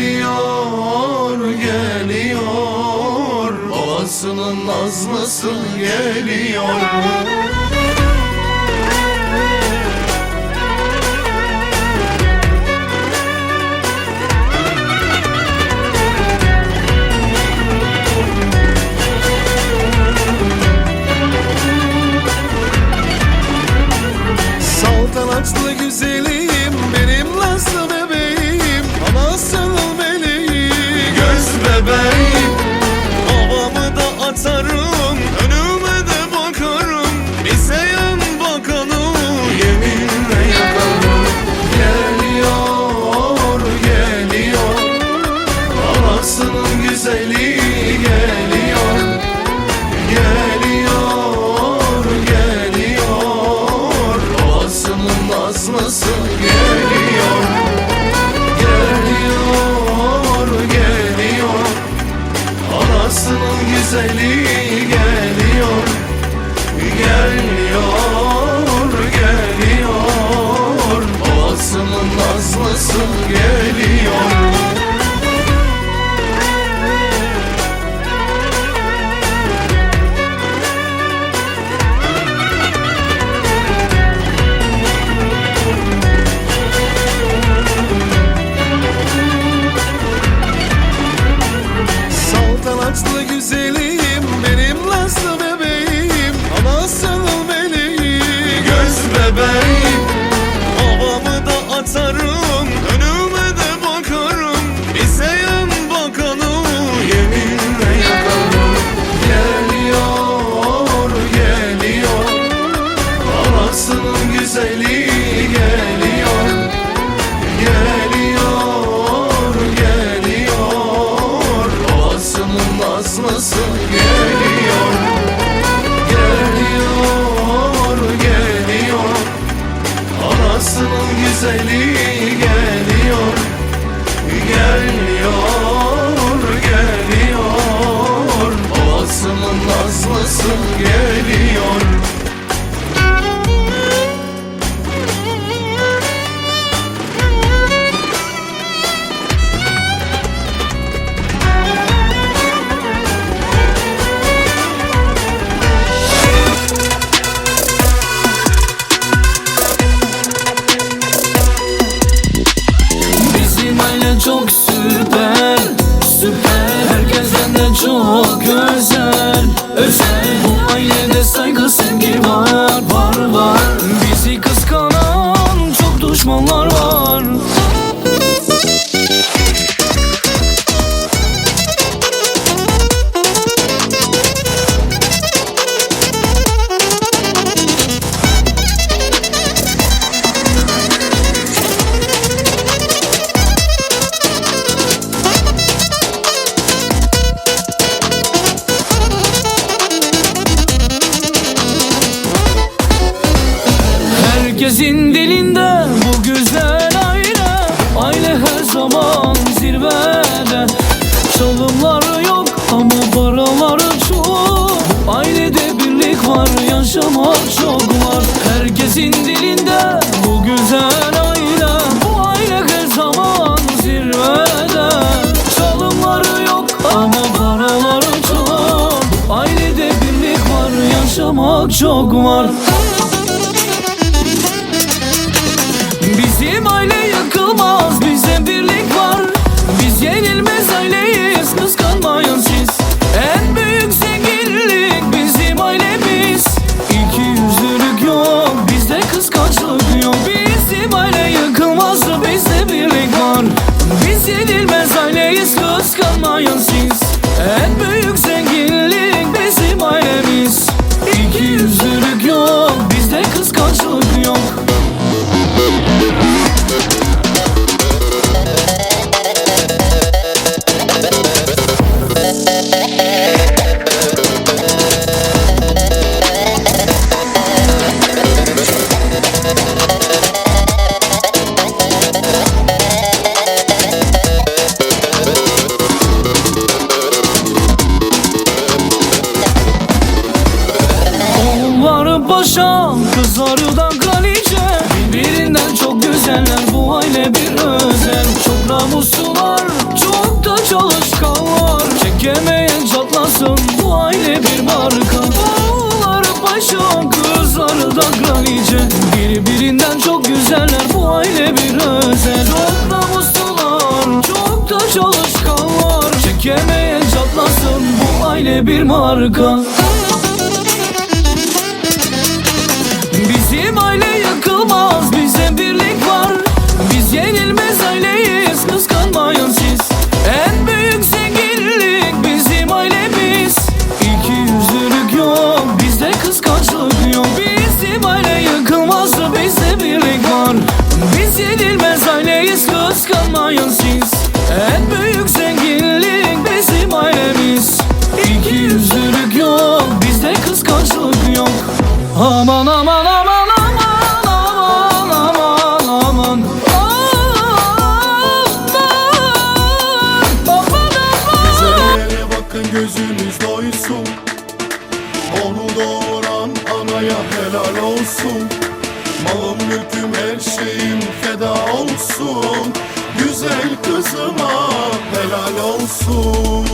geliyor, geliyor. Babasının nazlısı geliyor. 在你。nasıl geliyor? Geliyor, geliyor. Anasının güzeli geliyor. Geliyor, geliyor. Babasının nazlısı geliyor. süper Herkesten de çok özel içinde bu güzel aile Aile her zaman zirvede. Çalımlar yok ama paralar çok. Ailede birlik var yaşamak çok var. Herkesin dilinde bu güzel aile Bu aile her zaman zirvede. Çalımlar yok ama paralar çok. Ailede birlik var yaşamak çok var. paşa Kızları da galice Birbirinden çok güzeller Bu aile bir özel. Çok namuslular Çok da çalışkanlar Çekemeyen çatlasın Bu aile bir marka. Dağları paşa Kızları da galice Birbirinden çok güzeller Bu aile bir özel. Çok namuslular Çok da çalışkanlar Çekemeyen çatlasın Bu aile bir marka. Yenilmez aileyiz kıskanmayın siz. En büyük zenginlik bizim ailemiz. İki yüzlülük yok bizde kıskançlık yok. Bizim aile yıkılmaz bizde birlik var. Biz yenilmez aileyiz kıskanmayın siz. En büyük zenginlik bizim ailemiz. İki yüzlülük yok bizde kıskançlık yok. Aman aman Mülküm her şeyim feda olsun. Güzel kızıma helal olsun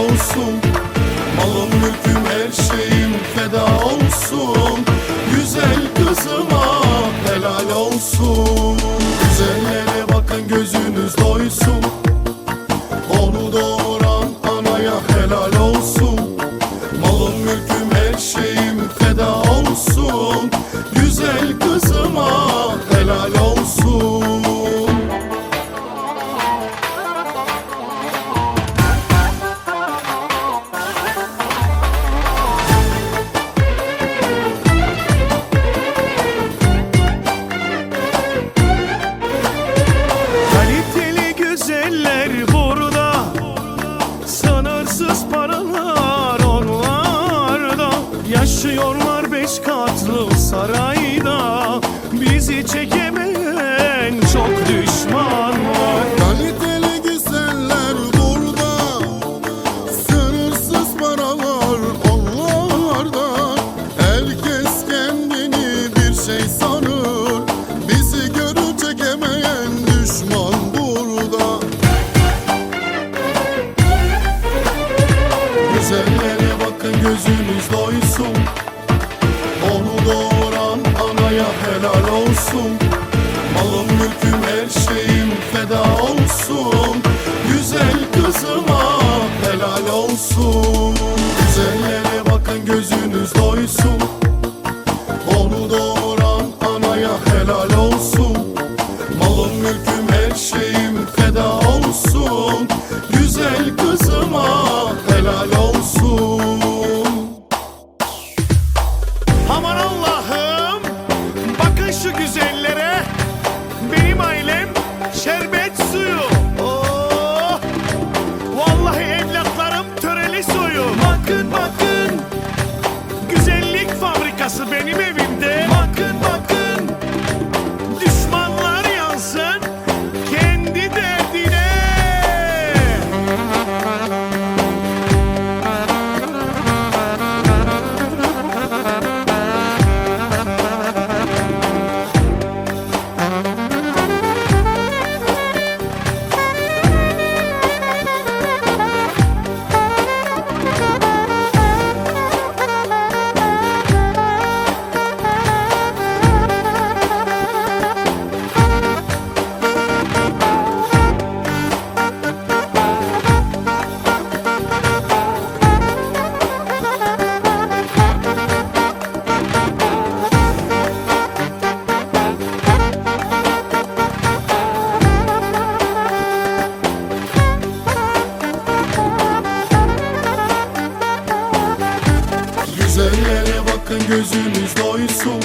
olsun. Malım mülküm her şeyim feda olsun. Güzel kızıma helal olsun. Güzellere bakın gözünüz doysun. Onu doğuran anaya helal olsun. Malım mülküm her şeyim helal olsun. Malım mülküm her şeyim feda olsun. Güzel kızıma helal olsun eso evlatlarım töreli gözünüz doysun.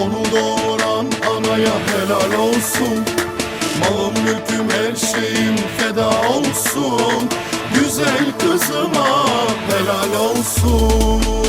Onu doğuran anaya helal olsun. Malım mülküm her şeyim feda olsun. Güzel kızıma helal olsun